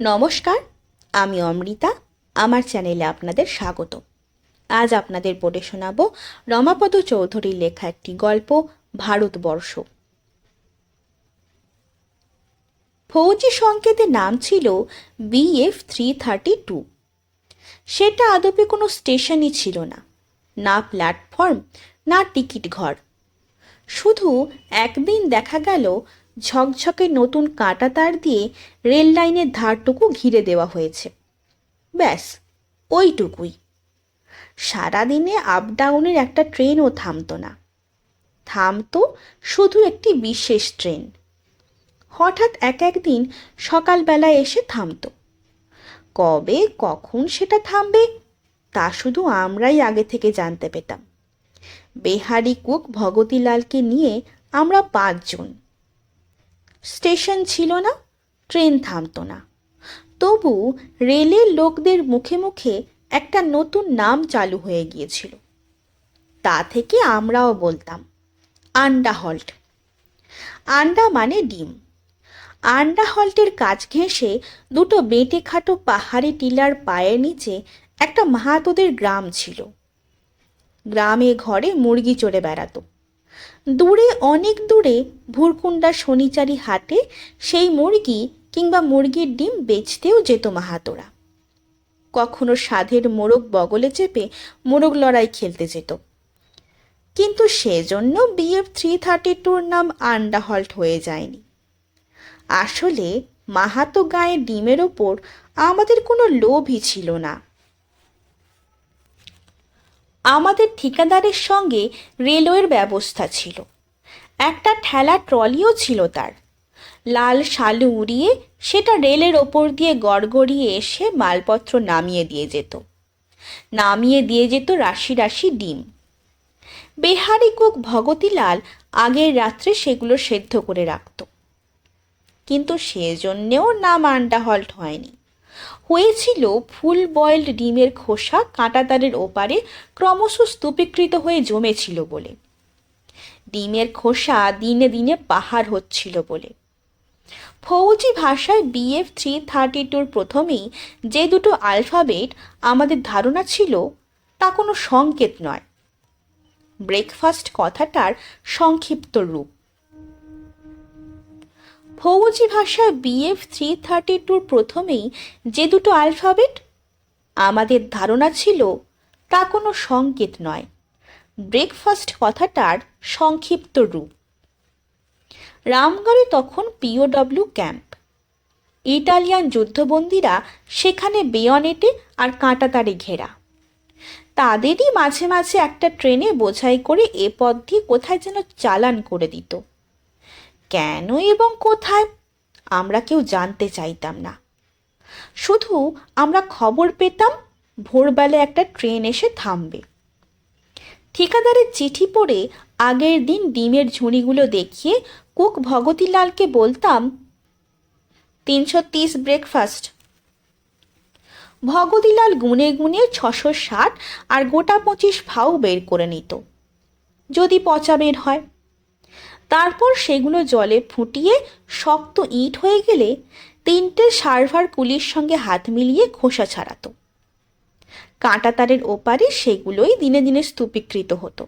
নমস্কার, আমি অমৃতা। আমার চ্যানেলে আপনাদের স্বাগত। আজ আপনাদের পড়ে শোনাব রমাপদ চৌধুরীর লেখা একটি গল্প, ভারতবর্ষ। ফৌজি সংকেতের নাম ছিল বিএফ থ্রি থার্টি টু। সেটা আদপে কোনো স্টেশনই ছিল না না প্ল্যাটফর্ম, না টিকিট ঘর। শুধু একদিন দেখা গেল ঝকঝকে নতুন কাঁটা তার দিয়ে রেল লাইনের ধারটুকু ঘিরে দেওয়া হয়েছে। ব্যাস, ওইটুকুই। সারাদিনে আপ ডাউনের একটা ট্রেনও থামতো না। থামতো শুধু একটি বিশেষ ট্রেন। হঠাৎ এক একদিন সকালবেলায় এসে থামতো। কবে, কখন সেটা থামবে, তা শুধু আমরাই আগে থেকে জানতে পেতাম। বেহারি কুক ভগতীলালকে নিয়ে আমরা পাঁচজন। স্টেশন ছিল না, ট্রেন থামতো না। তবু রেলের লোকদের মুখে মুখে একটা নতুন নাম চালু হয়ে গিয়েছিল। তা থেকে আমরাও বলতাম আন্ডা হল্ট আন্ডা মানে ডিম। আন্ডা হল্টের কাজ ঘেঁষে দুটো বেঁটে খাটো পাহাড়ি টিলার পায়ের নিচে একটা মাহাতোদের গ্রাম ছিল। গ্রামে ঘরে মুরগি চড়ে বেড়াতো। দূরে, অনেক দূরে ভুরকুন্ডা শনিচারি হাটে সেই মুরগি কিংবা মুরগির ডিম বেচতেও যেত মাহাতোরা। কখনো সাধের মোরগ বগলে চেপে মোরগ লড়াই খেলতে যেত। কিন্তু সেজন্য বিএফ থ্রি থার্টি টুর নাম আন্ডা হল্ট হয়ে যায়নি। আসলে মাহাতো গায়ে ডিমের ওপর আমাদের কোনো লোভই ছিল না। আমাদের ঠিকাদারের সঙ্গে রেলওয়ের ব্যবস্থা ছিল। একটা ঠেলা ট্রলিও ছিল তার। লাল শালু উড়িয়ে সেটা রেলের ওপর দিয়ে গড়গড়িয়ে এসে মালপত্র নামিয়ে দিয়ে যেত। নামিয়ে দিয়ে যেত রাশি রাশি ডিম। বেহারি কুক ভগতীলাল আগের রাত্রে সেগুলো সেদ্ধ করে রাখত। কিন্তু সেজন্যেও নাম আন্ডা হল্ট হয়নি। হয়েছিল ফুল বয়েলড ডিমের খোসা কাঁটাতারের ওপারে ক্রমশ স্তূপীকৃত হয়ে জমেছিল বলে। ডিমের খোসা দিনে দিনে পাহাড় হচ্ছিল বলে। ফৌজি ভাষায় বিএফ থ্রি থার্টি টুর প্রথমেই যে দুটো আলফাবেট আমাদের ধারণা ছিল, তা কোনো সংকেত নয়। ব্রেকফাস্ট কথাটার সংক্ষিপ্ত রূপ। ফৌজি ভাষায় বিএফ থ্রি থার্টি টুর প্রথমেই যে দুটো আলফাবেট আমাদের ধারণা ছিল, তা কোনো সংকেত নয়। ব্রেকফাস্ট কথাটার সংক্ষিপ্ত রূপ। রামগড়ে তখন পিওডব্লিউ ক্যাম্প ইটালিয়ান যুদ্ধবন্দীরা সেখানে বেয়নেটে আর কাঁটাতারে ঘেরা। তাদেরই মাঝে মাঝে একটা ট্রেনে বোঝাই করে এ পথ দিয়ে কোথায় যেন চালান করে দিত। কেন এবং কোথায়, আমরা কেউ জানতে চাইতাম না। শুধু আমরা খবর পেতাম, ভোরবেলা একটা ট্রেন এসে থামবে। ঠিকাদারের চিঠি পড়ে আগের দিন ডিমের ঝুড়িগুলো দেখিয়ে কুক ভগতীলালকে বলতাম, তিনশো তিরিশ ব্রেকফাস্ট ভগতীলাল গুনে গুনে ছশো ষাট আর গোটা পঁচিশ ফাও বের করে নিত। যদি পচা বের হয় তারপর সেগুলো জলে ফুটিয়ে শক্ত ইট হয়ে গেলে তিনটে সার্ভার কুলির সঙ্গে হাত মিলিয়ে খোসা ছাড়াতো। কাঁটাতারের ওপারে সেগুলোই দিনে দিনে স্তূপীকৃত হতো।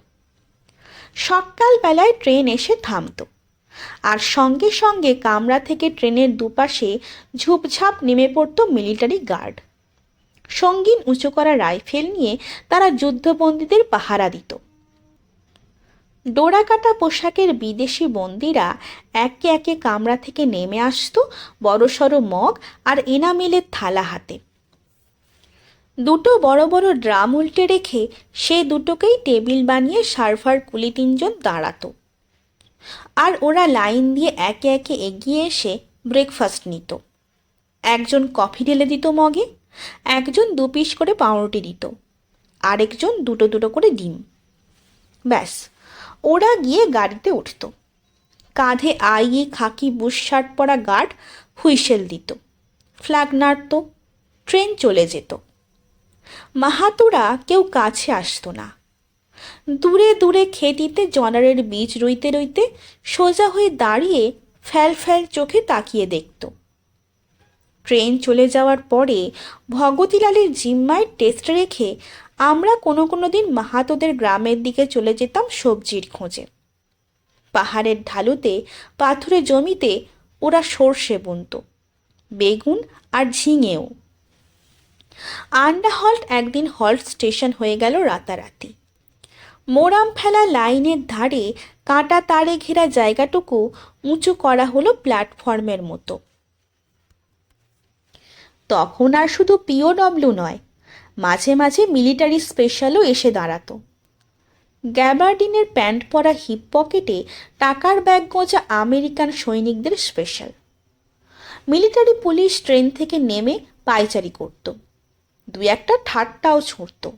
সকালবেলায় ট্রেন এসে থামতো আর সঙ্গে সঙ্গে কামরা থেকে ট্রেনের দুপাশে ঝুপঝাপ নেমে পড়তো মিলিটারি গার্ড। সঙ্গীন উঁচু করা রাইফেল নিয়ে তারা যুদ্ধবন্দীদের পাহারা দিত। ডোরাকাটা পোশাকের বিদেশি বন্দিরা একে একে কামরা থেকে নেমে আসতো বড়সড় মগ আর এনামেলের থালা হাতে। দুটো বড় বড় ড্রাম উল্টে রেখে সে দুটোকেই টেবিল বানিয়ে সার্ভার কুলি তিনজন দাঁড়াতো। আর ওরা লাইন দিয়ে একে একে এগিয়ে এসে ব্রেকফাস্ট নিত। একজন কফি ঢেলে দিত মগে, একজন দু পিস করে পাউরুটি দিত, আরেকজন দুটো দুটো করে ডিম। ব্যাস। ওরা গিয়ে গাড়িতে উঠত। কাঁধে আইয়ে খাকি বুশ শার্ট পরা গার্ড হুইসেল দিত। ফ্ল্যাগ নাড়ত, ট্রেন চলে যেত। মাহাতুরা কেউ কাছে আসতো না। দূরে দূরে খেতিতে জনারের বীজ রইতে রইতে সোজা হয়ে দাঁড়িয়ে ফ্যাল ফ্যাল চোখে তাকিয়ে দেখত। ট্রেন চলে যাওয়ার পরে ভগতীলালের জিম্মায় টেস্ট রেখে আমরা কোনো কোনো দিন মাহাতোদের গ্রামের দিকে চলে যেতাম সবজির খোঁজে। পাহাড়ের ঢালুতে, পাথুরে জমিতে ওরা সর্ষে বুনত, বেগুন আর ঝিঙেও। আন্ডা হল্ট একদিন হল্ট স্টেশন হয়ে গেল রাতারাতি। মোরাম ফেলা লাইনের ধারে কাঁটা তারে ঘেরা জায়গাটুকু উঁচু করা হলো প্ল্যাটফর্মের মতো। তখন আর শুধু পিওডব্লিউ নয় মাঝে মাঝে মিলিটারি স্পেশালও এসে দাঁড়াতো। গ্যাবার্ডিনের প্যান্ট পরা হিপ পকেটে টাকার ব্যাগ গোঁজা আমেরিকান সৈনিকদের স্পেশাল। মিলিটারি পুলিশ ট্রেন থেকে নেমে পায়চারি করত। দু একটা ঠাট্টাও ছুঁড়ত।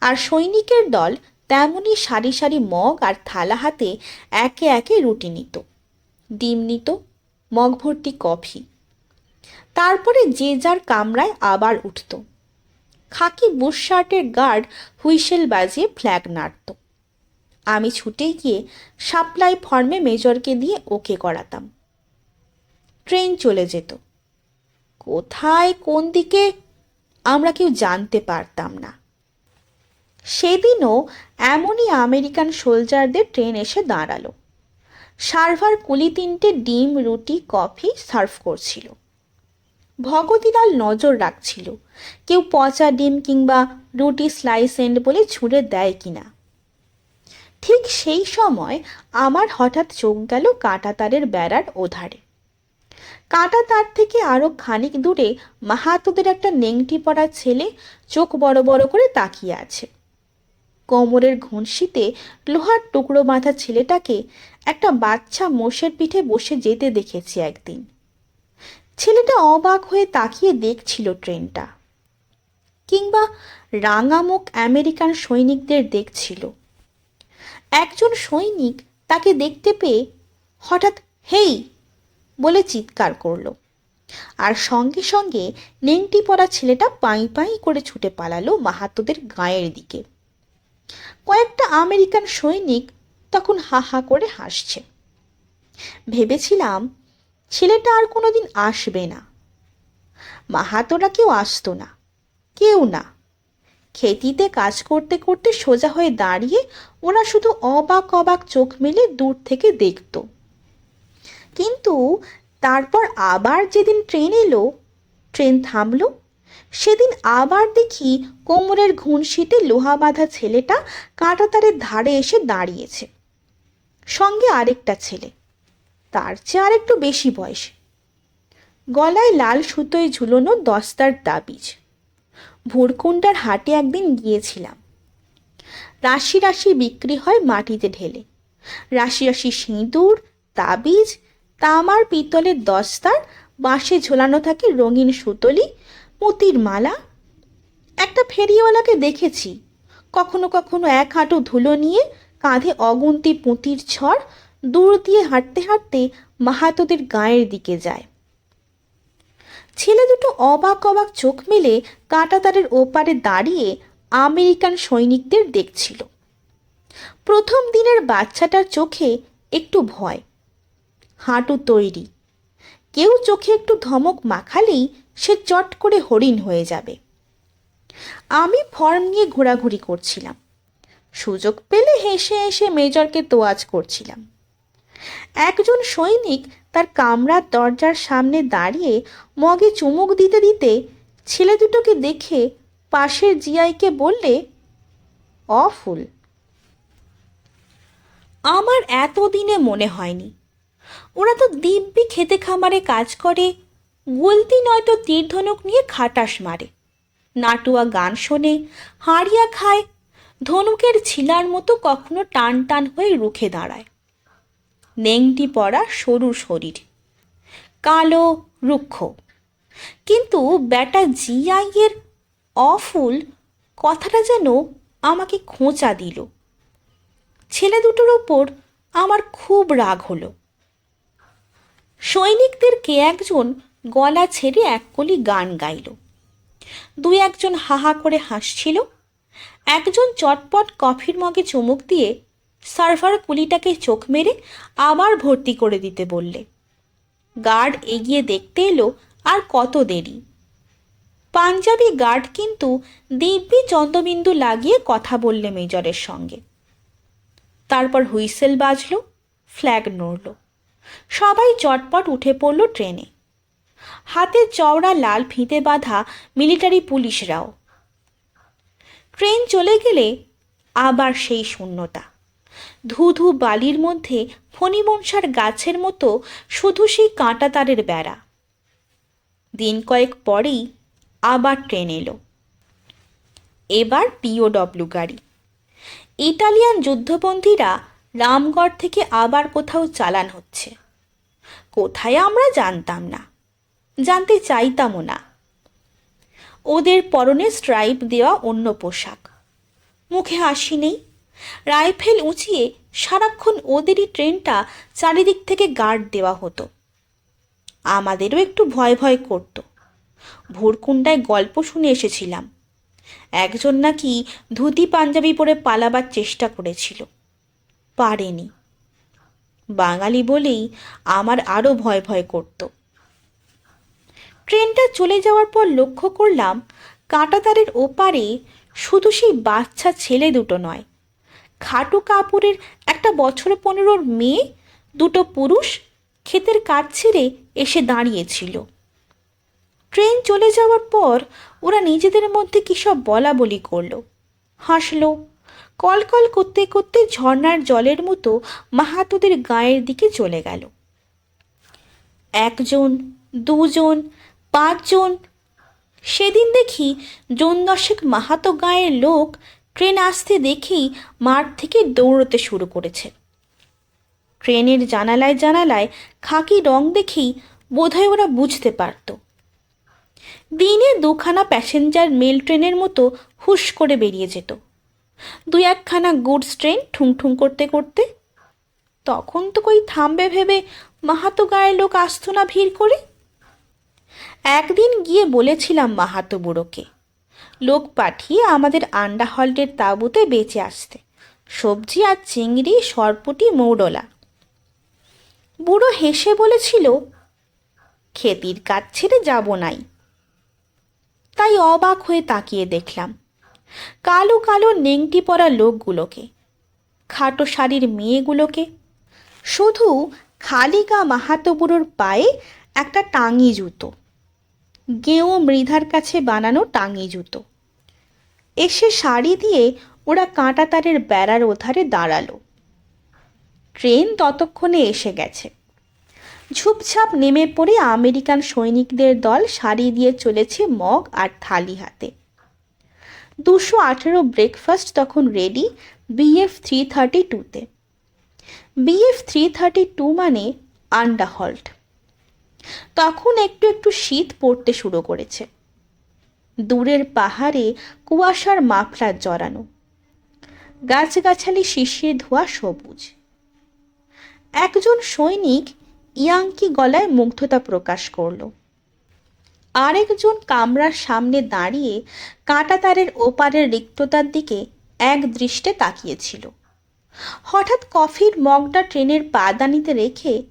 আর সৈনিকের দল তেমনই সারি সারি মগ আর থালা হাতে একে একে রুটি নিত। ডিম নিত মগ ভর্তি কফি। তারপরে যে যার কামরায় আবার উঠত। খাকি বুশ শার্টের গার্ড হুইসেল বাজিয়ে ফ্ল্যাগ নাড়ত। আমি ছুটে গিয়ে সাপ্লাই ফর্মে মেজরকে দিয়ে ওকে করাতাম। ট্রেন চলে যেত। কোথায়, কোন দিকে, আমরা কেউ জানতে পারতাম না। সেদিনও এমনই আমেরিকান সোলজারদের ট্রেন এসে দাঁড়াল। সার্ভার কুলি তিনটে ডিম, রুটি, কফি সার্ভ করছিল। ভগতীলাল নজর রাখছিল। কেউ পচা ডিম কিংবা রুটি স্লাইস এন্ড বলে ছুঁড়ে দেয় কিনা। ঠিক সেই সময় আমার হঠাৎ চোখ গেল কাঁটা তারের বেড়ার ওধারে। কাঁটা তার থেকে আরও খানিক দূরে মাহাতোদের একটা নেংটি পড়া ছেলে চোখ বড় বড় করে তাকিয়ে আছে। কোমরের ঘুষিতে লোহার টুকরো বাঁধা ছেলেটাকে একটা বাচ্চা মোষের পিঠে বসে যেতে দেখেছি একদিন। ছেলেটা অবাক হয়ে তাকিয়ে দেখছিল ট্রেনটা। কিংবা রাঙামুখ আমেরিকান সৈনিকদের দেখছিল। একজন সৈনিক তাকে দেখতে পেয়ে হঠাৎ হেই! বলে চিৎকার করল। আর সঙ্গে সঙ্গে নেংটি পরা ছেলেটা পাই পাই করে ছুটে পালালো মাহাতোদের গায়ের দিকে। কয়েকটা আমেরিকান সৈনিক তখন হা হা করে হাসছে। ভেবেছিলাম ছেলেটা আর কোনোদিন আসবে না। মাহাতোরা কেউ আসতো না, কেউ না। খেতিতে কাজ করতে করতে সোজা হয়ে দাঁড়িয়ে ওরা শুধু অবাক অবাক চোখ মেলে দূর থেকে দেখত। কিন্তু তারপর আবার যেদিন ট্রেন এলো, ট্রেন থামলো, সেদিন আবার দেখি কোমরের ঘুণশিতে লোহা বাঁধা ছেলেটা কাঁটাতারের ধারে এসে দাঁড়িয়েছে। সঙ্গে আরেকটা ছেলে। তার চেয়ে আর একটু বেশি বয়স। গলায় লাল সুতোয় ঝুলোনো দস্তার তাবিজ। ভুরকুন্ডার হাটে একদিন গিয়েছিলাম। রাশি রাশি বিক্রি হয় মাটিতে ঢেলে। রাশি রাশি সিঁদুর, তাবিজ, তামার পিতলের দস্তার, বাঁশে ঝোলানো থাকে রঙিন সুতলি, মতির মালা। একটা ফেরিওয়ালাকে দেখেছি। কখনো কখনো এক হাঁটু ধুলো নিয়ে কাঁধে অগুন্তি পুঁতির ছড় দূর দিয়ে হাঁটতে হাঁটতে মাহাতোদের গায়ের দিকে যায়। ছেলে দুটো অবাক অবাক চোখ মেলে কাঁটাতারের ওপারে দাঁড়িয়ে আমেরিকান সৈনিকদের দেখছিল। প্রথম দিনের বাচ্চাটার চোখে একটু ভয়, হাঁটু তৈরি। কেউ চোখে একটু ধমক মাখালেই সে চট করে হরিণ হয়ে যাবে। আমি ফর্ম নিয়ে ঘোরাঘুরি করছিলাম। সুযোগ পেলে হেসে হেসে মেজরকে তোয়াজ করছিলাম। একজন সৈনিক তার কামরার দরজার সামনে দাঁড়িয়ে মগে চুমুক দিতে দিতে ছেলে দুটোকে দেখে পাশের জিআইকে বললে, অফুল। আমার এতদিনে মনে হয়নি। ওরা তো দিব্যি খেতে খামারে কাজ করে, গলতি নয়তো তীরধনুক নিয়ে খাটাস মারে। নাটুয়া গান শোনে, হাড়িয়া খায়, ধনুকের ছিলার মতো কখনো টান টান হয়ে রুখে দাঁড়ায়। নেংটি পড়া সরু শরীর। কালো রুক্ষ। কিন্তু ব্যাটা জিআইয়ের অফুল কথাটা যেন আমাকে খোঁচা দিল। ছেলে দুটোর ওপর আমার খুব রাগ হলো। সৈনিকদের কে একজন গলা ছেড়ে এক কলি গান গাইল। দুই একজন হাহা করে হাসছিল। একজন চটপট কফির মগে চুমুক দিয়ে সার্ভার কুলিটাকে চোখ মেরে আবার ভর্তি করে দিতে বললে। গার্ড এগিয়ে দেখতে এলো আর কত দেরি। পাঞ্জাবি গার্ড কিন্তু দিব্যি চন্দ্রবিন্দু লাগিয়ে কথা বললে মেজরের সঙ্গে। তারপর হুইসেল বাজলো, ফ্ল্যাগ নড়ল। সবাই চটপট উঠে পড়ল ট্রেনে। হাতে চওড়া লাল ফিতে বাঁধা মিলিটারি পুলিশরাও। ট্রেন চলে গেলে আবার সেই শূন্যতা। ধু ধু বালির মধ্যে ফণিমনসার গাছের মতো শুধু সেই কাঁটা তারের বেড়া। দিন কয়েক পরেই আবার ট্রেন এলো। এবার পিওডব্লিউ গাড়ি। ইটালিয়ান যুদ্ধবন্দীরা রামগড় থেকে আবার কোথাও চালান হচ্ছে। কোথায় আমরা জানতাম না, জানতে চাইতামও না। ওদের পরনে স্ট্রাইপ দেওয়া অন্য পোশাক। মুখে হাসি নেই রাইফেল উঁচিয়ে সারাক্ষণ ওদেরই ট্রেনটা চারিদিক থেকে গার্ড দেওয়া হতো। আমাদেরও একটু ভয় ভয় করতো। ভোরকুণ্ডায় গল্প শুনে এসেছিলাম। একজন নাকি ধুতি পাঞ্জাবি পরে পালাবার চেষ্টা করেছিল। পারেনি। বাঙালি বলেই আমার আরও ভয় ভয় করত। ট্রেনটা চলে যাওয়ার পর লক্ষ্য করলাম কাঁটাতারের ওপারে শুধু সেই বাচ্চা ছেলে দুটো নয় খাটো কাপুরের একটা বছর পনেরোর মেয়ে, দুটো পুরুষ ক্ষেতের কাজ ছেড়ে এসে দাঁড়িয়েছিল। ট্রেন চলে যাওয়ার পর ওরা নিজেদের মধ্যে কী সব বলা বলি করল। হাসলো। কলকল করতে করতে ঝর্ণার জলের মতো মাহাতোদের গায়ের দিকে চলে গেল। একজন, দুজন, পাঁচজন। সেদিন দেখি জন দশেক মাহাতো গায়ের লোক ট্রেন আসতে দেখেই মাঠ থেকে দৌড়তে শুরু করেছে। ট্রেনের জানালায় জানালায় খাকি রং দেখেই বোধহয় ওরা বুঝতে পারত। দিনে দুখানা প্যাসেঞ্জার মেল ট্রেনের মতো হুশ করে বেরিয়ে যেত। দু একখানা গুডস ট্রেন ঠুংঠুং করতে করতে। তখন তো কই থামবে ভেবে মাহাতো গায়ের লোক আসতো না ভিড় করে। একদিন গিয়ে বলেছিলাম মাহাতো বুড়োকে লোক পাঠিয়ে আমাদের আন্ডা হল্টের তাঁবুতে বেঁচে আসতে। সবজি আর চিংড়ি, সরপুটি মৌডলা বুড়ো হেসে বলেছিল, খেতির কাজ ছেড়ে যাব নাই। তাই অবাক হয়ে তাকিয়ে দেখলাম, কালো কালো নেংটি পরা লোকগুলোকে, খাটো শাড়ির মেয়েগুলোকে, শুধু খালি গা মাহাতো বুড়োর পায়ে একটা টাঙি জুতো। গেঁয়ো মৃধার কাছে বানানো টাঙি জুতো। এসে শাড়ি দিয়ে ওরা কাঁটা তারের বেড়ার ওধারে দাঁড়াল। ট্রেন ততক্ষণে এসে গেছে। ঝুপঝাপ নেমে পড়ে আমেরিকান সৈনিকদের দল শাড়ি দিয়ে চলেছে মগ আর থালি হাতে। দুশো আঠেরো ব্রেকফাস্ট তখন রেডি বিএফ থ্রি থার্টি টুতে। বিএফ থ্রি থার্টি টু মানে আন্ডা হল্ট তখন একটু একটু শীত পড়তে শুরু করেছে। দূরের পাহাড়ে কুয়াশার মাফলার জড়ানো। গাছগাছালি শিশির ধোয়া সবুজ। একজন সৈনিক ইয়াঙ্কি গলায় মুগ্ধতা প্রকাশ করল। আরেকজন কামরার সামনে দাঁড়িয়ে কাঁটাতারের ওপারের রিক্ততার দিকে এক দৃষ্টে তাকিয়েছিল। হঠাৎ কফির মগটা ট্রেনের পাদানিতে রেখে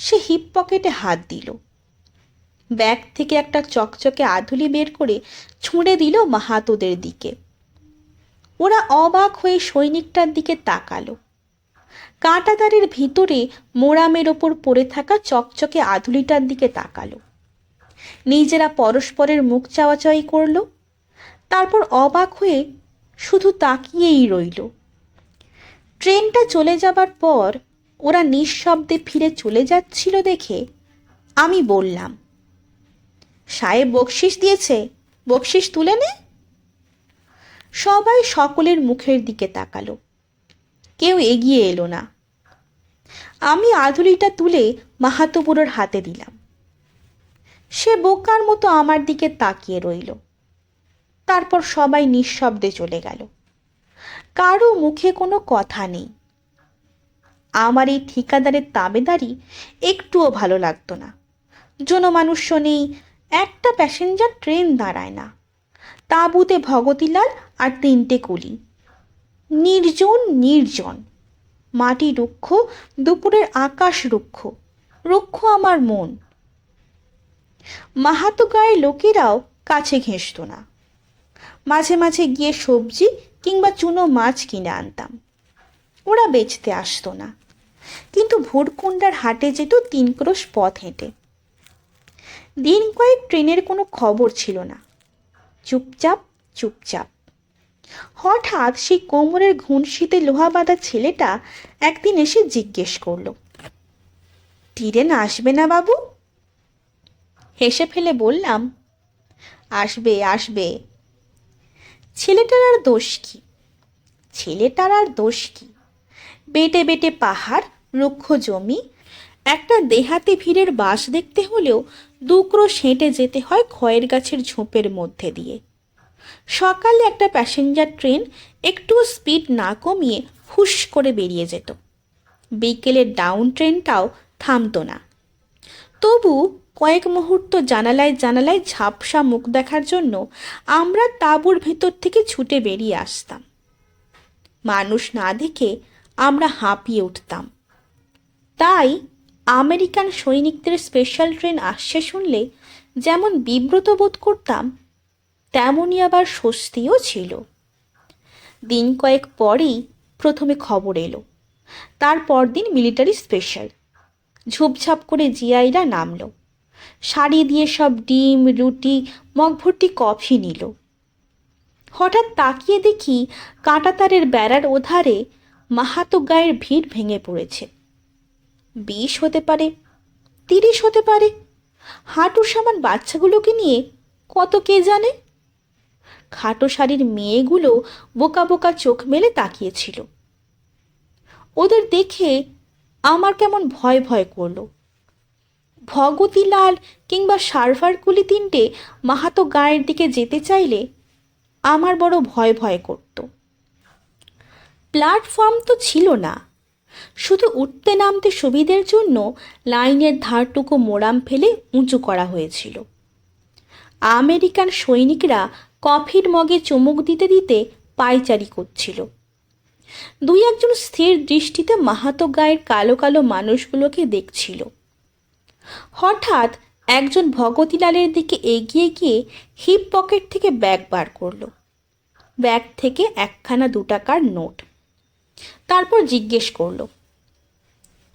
সে হিপ পকেটে হাত দিল। ব্যাগ থেকে একটা চকচকে আধুলি বের করে ছুঁড়ে দিল মাহাতোদের দিকে। ওরা অবাক হয়ে সৈনিকটার দিকে তাকালো। কাঁটাদারের ভিতরে মোরামের ওপর পড়ে থাকা চকচকে আধুলিটার দিকে তাকালো। নিজেরা পরস্পরের মুখ চাওয়াচাওয়ি করল। তারপর অবাক হয়ে শুধু তাকিয়েই রইল। ট্রেনটা চলে যাবার পর ওরা নিঃশব্দে ফিরে চলে যাচ্ছিল দেখে আমি বললাম, সাহেব বকশিস দিয়েছে বকশিস তুলে নে। সবাই সকলের মুখের দিকে তাকালো। কেউ এগিয়ে এলো না। আমি আধুলিটা তুলে মাহাতো বুড়োর হাতে দিলাম। সে বোকার মতো আমার দিকে তাকিয়ে রইল। তারপর সবাই নিঃশব্দে চলে গেল। কারও মুখে কোনো কথা নেই। আমার এই ঠিকাদারের তাবেদারি একটুও ভালো লাগতো না। জনমানুষ্য নেই, একটা প্যাসেঞ্জার ট্রেন দাঁড়ায় না। তাঁবুতে ভগতীলাল আর তিনটে কুলি। নির্জন নির্জন। মাটি রুক্ষ, দুপুরের আকাশ রুক্ষ। রুক্ষ আমার মন। মাহাতো গায়ের লোকেরাও কাছে ঘেঁষত না। মাঝে মাঝে গিয়ে সবজি কিংবা চুনো মাছ কিনে আনতাম। ওরা বেচতে আসতো না। কিন্তু ভোরকুণ্ডার হাটে যেত তিন ক্রোশ পথ হেঁটে। দিন কয়েক ট্রেনের কোনো খবর ছিল না। চুপচাপ চুপচাপ। হঠাৎ সেই কোমরের ঘুণশীতে লোহা বাঁধা ছেলেটা একদিন এসে জিজ্ঞেস করল ট্রেন আসবে না বাবু? হেসে ফেলে বললাম, আসবে আসবে। ছেলেটার আর দোষ কি? ছেলেটার আর দোষ কি? বেটে বেটে পাহাড় রুক্ষ জমি, একটা দেহাতি ভিড়ের বাস দেখতে হলেও দুক্রো সেঁটে যেতে হয় খয়ের গাছের ঝোপের মধ্যে দিয়ে। সকালে একটা প্যাসেঞ্জার ট্রেন একটু স্পিড না কমিয়ে হুশ করে বেরিয়ে যেত। বিকেলের ডাউন ট্রেনটাও থামতো না। তবু কয়েক মুহূর্ত জানালায় জানালায় ঝাপসা মুখ দেখার জন্য আমরা তাঁবুর ভেতর থেকে ছুটে বেরিয়ে আসতাম। মানুষ না দেখে আমরা হাঁপিয়ে উঠতাম। তাই আমেরিকান সৈনিকদের স্পেশাল ট্রেন আসছে শুনলে যেমন বিব্রত বোধ করতাম, তেমনই আবার স্বস্তিও ছিল। দিন কয়েক পরেই প্রথমে খবর এলো। তারপর দিন মিলিটারি স্পেশাল ঝুপঝাপ করে জিআইরা নামলো। শাড়ি দিয়ে সব ডিম, রুটি, মগভর্তি কফি নিল। হঠাৎ তাকিয়ে দেখি কাঁটাতারের বেড়ার ওধারে মাহাতো গায়ের ভিড় ভেঙে পড়েছে। বিশ হতে পারে, তিরিশ হতে পারে। হাঁটু সামান বাচ্চাগুলোকে নিয়ে কত কে জানে? খাটো শাড়ির মেয়েগুলো বোকা বোকা চোখ মেলে তাকিয়েছিল। ওদের দেখে আমার কেমন ভয় ভয় করল। ভগতীলাল কিংবা সার্ভারকুলি তিনটে মাহাতো গায়ের দিকে যেতে চাইলে আমার বড় ভয় ভয় করত। প্ল্যাটফর্ম তো ছিল না। শুধু উঠতে নামতে সুবিধের জন্য লাইনের ধারটুকু মোড়াম ফেলে উঁচু করা হয়েছিল। আমেরিকান সৈনিকরা কফির মগে চুমুক দিতে দিতে পায়চারি করছিল। দুই একজন স্থির দৃষ্টিতে মাহাতো গায়ের কালো কালো মানুষগুলোকে দেখছিল। হঠাৎ একজন ভগতিলালের দিকে এগিয়ে গিয়ে হিপ পকেট থেকে ব্যাগ বার করল। ব্যাগ থেকে একখানা দু টাকার নোট তারপর জিজ্ঞেস করল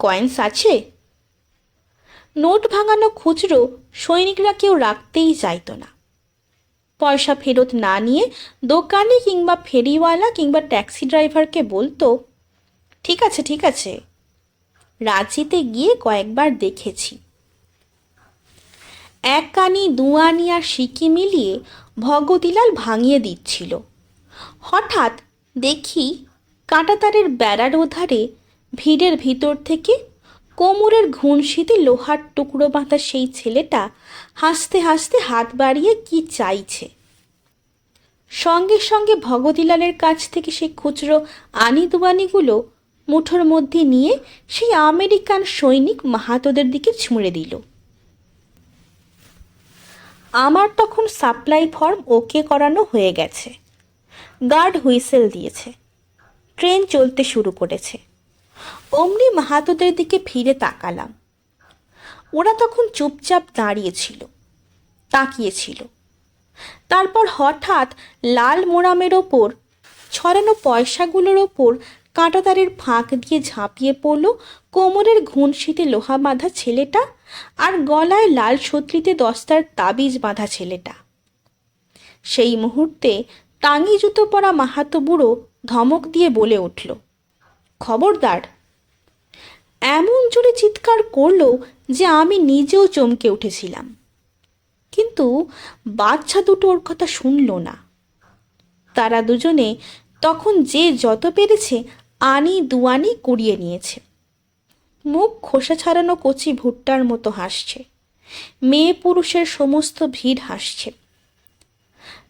কয়েন্স আছে? নোট ভাঙানো খুচরো সৈনিকরা কেউ রাখতেই চাইতো না। পয়সা ফেরত না নিয়ে দোকানে কিংবা ফেরিওয়ালা কিংবা ট্যাক্সি ড্রাইভারকে বলতো, ঠিক আছে ঠিক আছে, রাঁচিতে গিয়ে কয়েকবার দেখেছি। এক কানি দুয়ানি আর সিকি মিলিয়ে ভগতিলাল ভাঙিয়ে দিচ্ছিল। হঠাৎ দেখি কাঁটাতারের বেড়ার ওধারে ভিড়ের ভিতর থেকে কোমরের ঘুণশিতে লোহার টুকরো বাঁধা সেই ছেলেটা হাসতে হাসতে হাত বাড়িয়ে কি চাইছে। সঙ্গে সঙ্গে ভগতীলালের কাছ থেকে সেই খুচরো আনি দুয়ানিগুলো মুঠোর মধ্যে নিয়ে সেই আমেরিকান সৈনিক মাহাতোদের দিকে ছুঁড়ে দিল। আমার তখন সাপ্লাই ফর্ম ওকে করানো হয়ে গেছে। গার্ড হুইসেল দিয়েছে। ট্রেন চলতে শুরু করেছে। অমনি মাহাতোদের দিকে ফিরে তাকালাম। ওরা তখন চুপচাপ দাঁড়িয়েছিল তাকিয়েছিল তারপর হঠাৎ লাল মোড়ামের ওপর, ছড়ানো পয়সাগুলোর ওপর কাঁটাতারের ফাঁক দিয়ে ঝাঁপিয়ে পড়ল কোমরের ঘুণশীতে লোহা বাঁধা ছেলেটা আর গলায় লাল ছত্রিতে দস্তার তাবিজ বাঁধা ছেলেটা। সেই মুহূর্তে টাঙি জুতো পরা মাহাতো বুড়ো ধমক দিয়ে বলে উঠল, খবরদার, এমন জোরে চিৎকার করল যে আমি নিজেও চমকে উঠেছিলাম। কিন্তু বাচ্চা দুটো ওর কথা শুনল না। তারা দুজনে তখন যে যত পেরেছে আনি দুয়ানি কুড়িয়ে নিয়েছে। মুখ খোসা ছাড়ানো কচি ভুট্টার মতো হাসছে। মেয়ে পুরুষের সমস্ত ভিড় হাসছে।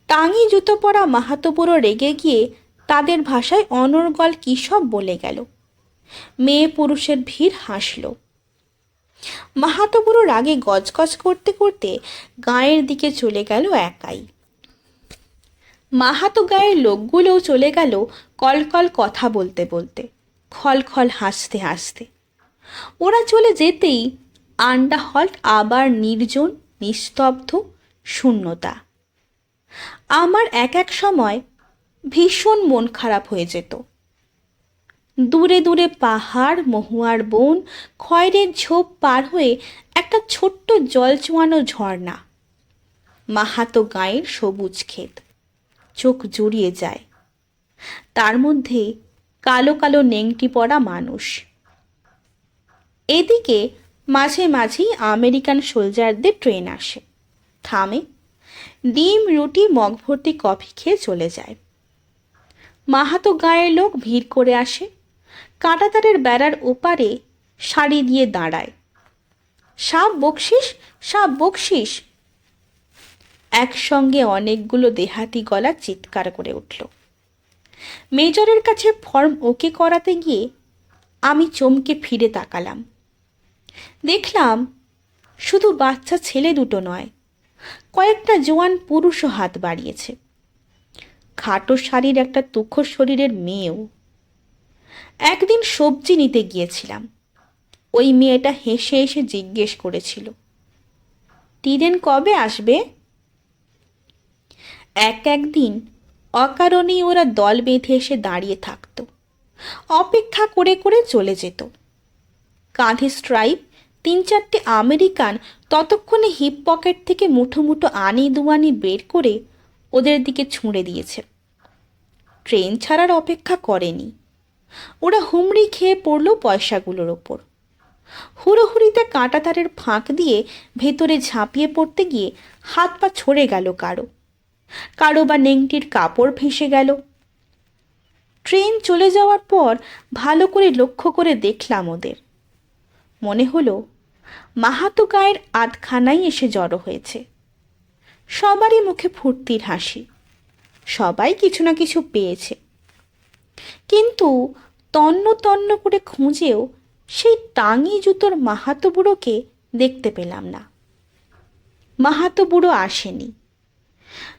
টাঙি জুতো পরা মাহাতো বুড়ো রেগে গিয়ে তাদের ভাষায় অনর্গল কী সব বলে গেল। মেয়ে পুরুষের ভিড় হাসল। মাহাতো রাগে গজগজ করতে করতে গায়ের দিকে চলে গেল একাই। মাহাতো গায়ের লোকগুলোও চলে গেল কলকল কথা বলতে বলতে খল খল হাসতে হাসতে। ওরা চলে যেতেই আন্ডা হল্ট আবার নির্জন, নিস্তব্ধ, শূন্যতা। আমার এক এক সময় ভীষণ মন খারাপ হয়ে যেত। দূরে দূরে পাহাড়, মহুয়ার বন, খয়েরের ঝোপ পার হয়ে একটা ছোট্ট জল চুয়ানো ঝর্ণা। মাহাতো গায়ের সবুজ ক্ষেত। চোখ জুড়িয়ে যায়। তার মধ্যে কালো কালো নেংটি পড়া মানুষ। এদিকে মাঝে মাঝেই আমেরিকান সোলজারদের ট্রেন আসে। থামে, ডিম, রুটি মগ ভর্তি কফি খেয়ে চলে যায়। মাহাতো গায়ের লোক ভিড় করে আসে। কাঁটাতারের বেড়ার ওপারে শাড়ি দিয়ে দাঁড়ায়। সাপ বকশিস সাপ বকশিস। একসঙ্গে অনেকগুলো দেহাতি গলা চিৎকার করে উঠল। মেজরের কাছে ফর্ম ওকে করাতে গিয়ে আমি চমকে ফিরে তাকালাম। দেখলাম শুধু বাচ্চা ছেলে দুটো নয়, কয়েকটা জোয়ান পুরুষও হাত বাড়িয়েছে। খাটো শাড়ির একটা তুখ শরীরের মেয়েও। একদিন সবজি নিতে গিয়েছিলাম। ওই মেয়েটা হেসে এসে জিজ্ঞেস করেছিল, টিরেন কবে আসবে? এক একদিন অকারণেই ওরা দল বেঁধে এসে দাঁড়িয়ে থাকতো। অপেক্ষা করে করে চলে যেত। কাঁধে স্ট্রাইপ, তিন চারটে আমেরিকান ততক্ষণে হিপ পকেট থেকে মুঠো মুঠো আনি দুয়ানি বের করে ওদের দিকে ছুঁড়ে দিয়েছে। ট্রেন ছাড়ার অপেক্ষা করেনি। ওরা হুমড়ি খেয়ে পড়ল পয়সাগুলোর ওপর। হুড়োহুড়িতে কাঁটা তারের ফাঁক দিয়ে ভেতরে ঝাঁপিয়ে পড়তে গিয়ে হাত পা ছড়ে গেল কারও। কারও বা নেংটির কাপড় ভেসে গেল। ট্রেন চলে যাওয়ার পর ভালো করে লক্ষ্য করে দেখলাম ওদের। মনে হলো, মাহাতো গায়ের আধখানাই এসে জড়ো হয়েছে। সবারই মুখে ফুর্তির হাসি। সবাই কিছু না কিছু পেয়েছে। কিন্তু তন্ন তন্ন করে খুঁজেও সেই টাঙি জুতোর মাহাতো বুড়োকে দেখতে পেলাম না। মাহাতো বুড়ো আসেনি।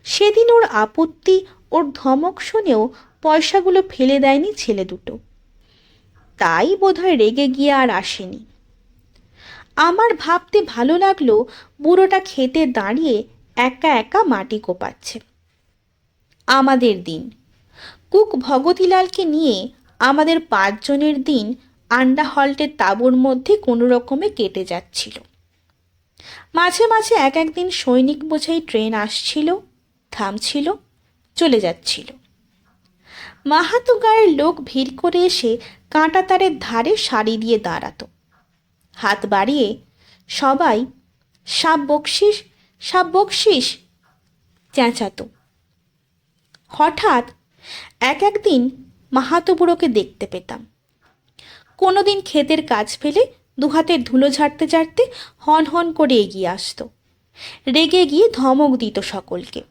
সেদিন ওর আপত্তি, ওর ধমক শুনেও পয়সাগুলো ফেলে দেয়নি ছেলে দুটো। তাই বোধহয় রেগে গিয়ে আর আসেনি। আমার ভাবতে ভালো লাগল বুড়োটা খেতে দাঁড়িয়ে একা একা মাটি কোপাচ্ছে। আমাদের দিন। কুক ভগতীলালকে নিয়ে আমাদের পাঁচজনের দিন আন্ডা হল্টের তাঁবুর মধ্যে কোনো রকমে কেটে যাচ্ছিল। মাঝে মাঝে এক একদিন সৈনিক বোঝাই ট্রেন আসছিল, থামছিল, চলে যাচ্ছিল। মাহাতো গায়ের লোক ভিড় করে এসে কাঁটা তারের ধারে শাড়ি দিয়ে দাঁড়াতো। হাত বাড়িয়ে সবাই সাপ বকশিস সাপ বকশিস। চেঁচাতো হঠাৎ এক একদিন মাহাতো বুড়োকে দেখতে পেতাম। কোনো দিন ক্ষেতের কাজ ফেলে দুহাতের ধুলো ঝাড়তে ঝাড়তে হন হন করে এগিয়ে আসতো। রেগে গিয়ে ধমক দিত সকলকে।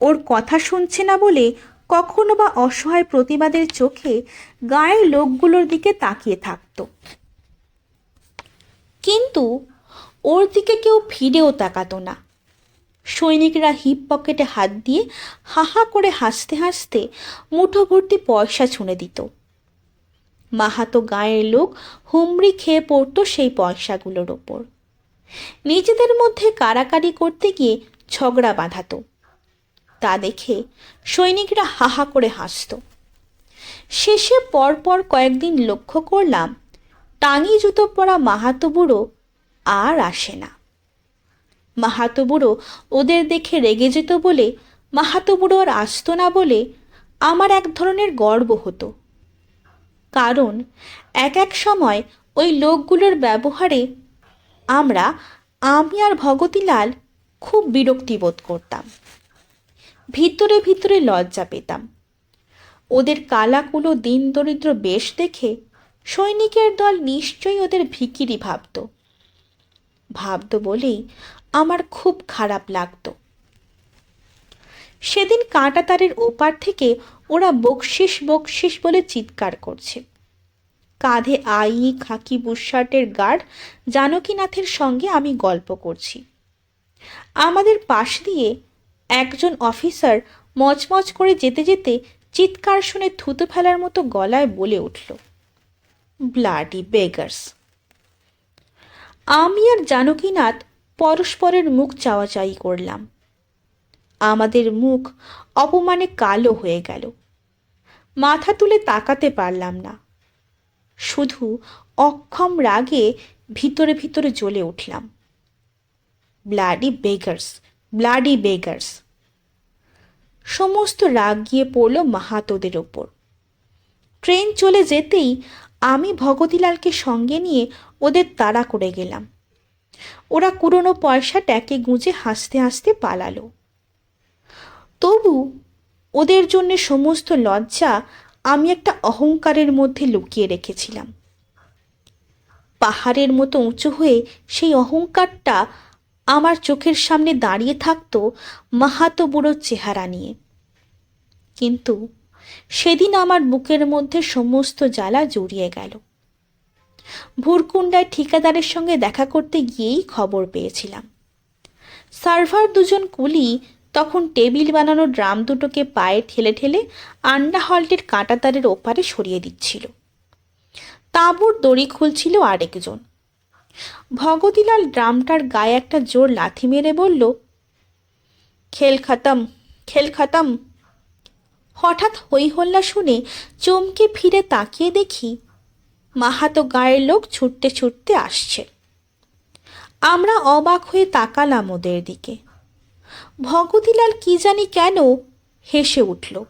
ওর কথা শুনছে না বলে কখনো বা অসহায় প্রতিবাদের চোখে গায়ের লোকগুলোর দিকে তাকিয়ে থাকতো। কিন্তু ওর দিকে কেউ ফিরেও তাকাতো না। সৈনিকরা হিপ পকেটে হাত দিয়ে হাহা করে হাসতে হাসতে মুঠো ভর্তি পয়সা ছুঁড়ে দিত। মাহাতো গায়ের লোক হুমড়ি খেয়ে পড়তো সেই পয়সাগুলোর ওপর। নিজেদের মধ্যে কারাকারি করতে গিয়ে ঝগড়া বাঁধাতো। তা দেখে সৈনিকরা হাহা করে হাসত। শেষে পরপর কয়েকদিন লক্ষ্য করলাম, টাঙি জুতো পরা মাহাতো বুড়ো আর আসে না। মাহাতো বুড়ো ওদের দেখে রেগে যেত বলে মাহাতো বুড়ো আর আসতো না বলে আমার এক ধরনের গর্ব হতো। কারণ এক এক সময় ওই লোকগুলোর ব্যবহারে আমরা আমি আর ভগতীলাল খুব বিরক্তি বোধ করতাম। ভিতরে ভিতরে লজ্জা পেতাম। ওদের কালাকুলো দিন দরিদ্র বেশ দেখে সৈনিকের দল নিশ্চয়ই ওদের ভিকিরি ভাবত। ভাবত বলেই আমার খুব খারাপ লাগতো। সেদিন কাঁটাতারের ওপার থেকে ওরা বকশিস বকশিস বলে চিৎকার করছে। কাঁধে আই, খাকি, বুশার্টের গার্ড জানকীনাথের সঙ্গে আমি গল্প করছি। আমাদের পাশ দিয়ে একজন অফিসার মচমচ করে যেতে যেতে চিৎকার শুনে থুতু ফেলার মতো গলায় বলে উঠল ব্লাডি বেগার্স আমি আর জানকীনাথ পরস্পরের মুখ চাওয়াচাই করলাম। আমাদের মুখ অপমানে কালো হয়ে গেল। মাথা তুলে তাকাতে পারলাম না। শুধু অক্ষম রাগে ভিতরে ভিতরে জ্বলে উঠলাম। ব্লাডি বেগার্স ব্লাডি বেগার্স সমস্ত রাগ গিয়ে পড়ল মাহাতোদের ওপর। ট্রেন চলে যেতেই আমি ভগতীলালকে সঙ্গে নিয়ে ওদের তাড়া করে গেলাম। ওরা কুড়োনো পয়সা ট্যাকে গুঁজে হাসতে হাসতে পালালো। তবু ওদের জন্য সমস্ত লজ্জা আমি একটা অহংকারের মধ্যে লুকিয়ে রেখেছিলাম। পাহাড়ের মতো উঁচু হয়ে সেই অহংকারটা আমার চোখের সামনে দাঁড়িয়ে থাকতো মাহাতো বুড়োর চেহারা নিয়ে। কিন্তু সেদিন আমার বুকের মধ্যে সমস্ত জ্বালা জড়িয়ে গেল। ভুরকুণ্ডায় ঠিকাদারের সঙ্গে দেখা করতে গিয়েই খবর পেয়েছিলাম। সার্ভার দুজন কুলি তখন টেবিল বানানো ড্রাম দুটোকে পায়ে ঠেলে ঠেলে আন্ডা হল্টের কাঁটাতারের ওপারে সরিয়ে দিচ্ছিল। তাঁবুর দড়ি খুলছিল আরেকজন। ভগতিলাল ড্রামটার গায়ে একটা জোর লাথি মেরে বলল, খেল খতম খেল খতম। হঠাৎ হই হল্লা শুনে চমকে ফিরে তাকিয়ে দেখি মাহাতো গায়ের লোক ছুটতে ছুটতে আসছে। আমরা অবাক হয়ে তাকালাম ওদের দিকে। ভগতিলাল কি জানি কেন হেসে উঠল।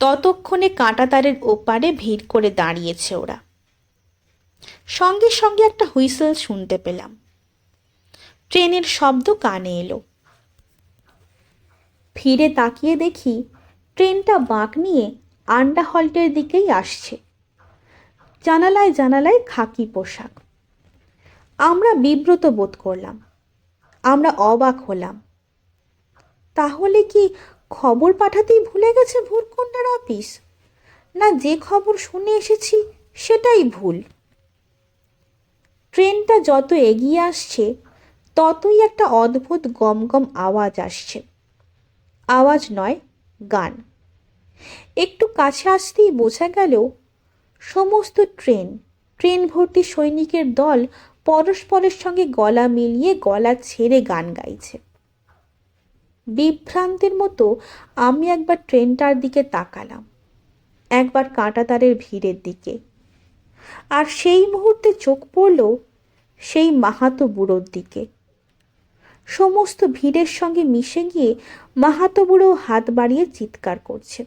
ততক্ষণে কাঁটাতারের ওপারে ভিড় করে দাঁড়িয়েছে ওরা। সঙ্গে সঙ্গে একটা হুইসেল শুনতে পেলাম। ট্রেনের শব্দ কানে এলো। ফিরে তাকিয়ে দেখি ট্রেনটা বাঁক নিয়ে আন্ডা হল্টের দিকেই আসছে। জানালায় জানালায় খাকি পোশাক। আমরা বিব্রত বোধ করলাম। আমরা অবাক হলাম। তাহলে কি খবর পাঠাতেই ভুলে গেছে ভোরকন্ডার অফিস? না যে খবর শুনে এসেছি সেটাই ভুল। ট্রেনটা যত এগিয়ে আসছে, ততই একটা অদ্ভুত গম গম আওয়াজ আসছে। আওয়াজ নয় গান। একটু কাছে আসতেই বোঝা গেল, সমস্ত ট্রেন ট্রেন ভর্তি সৈনিকের দল পরস্পরের সঙ্গে গলা মিলিয়ে গলা ছেড়ে গান গাইছে। বিভ্রান্তের মতো আমি একবার ট্রেনটার দিকে তাকালাম, একবার কাঁটাতারের ভিড়ের দিকে। আর সেই মুহূর্তে চোখ পড়ল সেই মাহাতো বুড়োর দিকে। সমস্ত ভিড়ের সঙ্গে মিশে গিয়ে মাহাতো বুড়ো হাত বাড়িয়ে চিৎকার করছে।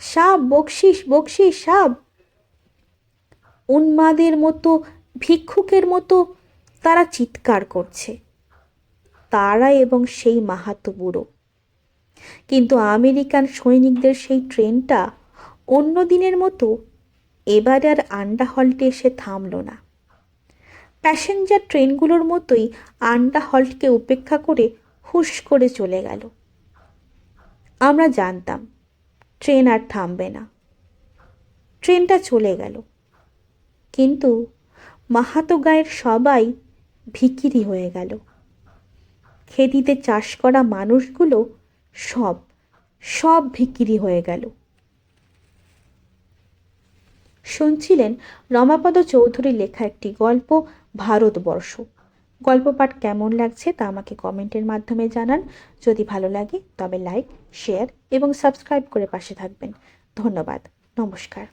সাপ বকশিস বকশিস সাপ উন্মাদের মতো, ভিক্ষুকের মতো তারা চিৎকার করছে। তারা এবং সেই মাহাতো বুড়ো কিন্তু আমেরিকান সৈনিকদের সেই ট্রেনটা অন্য দিনের মতো এবার আর আন্ডা হল্টে এসে থামল না। প্যাসেঞ্জার ট্রেনগুলোর মতোই আন্ডা হল্টকে উপেক্ষা করে হুশ করে চলে গেল। আমরা জানতাম, ট্রেন আর থামবে না। ট্রেনটা চলে গেল। কিন্তু মাহাতো গায়ের সবাই ভিকিরি হয়ে গেল। খেদিতে চাষ করা মানুষগুলো সব সব ভিকিরি হয়ে গেল। শুনছিলেন রমাপদ চৌধুরীর লেখা একটি গল্প ভারতবর্ষ। গল্প পাঠ কেমন লাগছে তা আমাকে কমেন্টের মাধ্যমে জানান। যদি ভালো লাগে তবে লাইক, শেয়ার এবং সাবস্ক্রাইব করে পাশে থাকবেন। ধন্যবাদ। নমস্কার।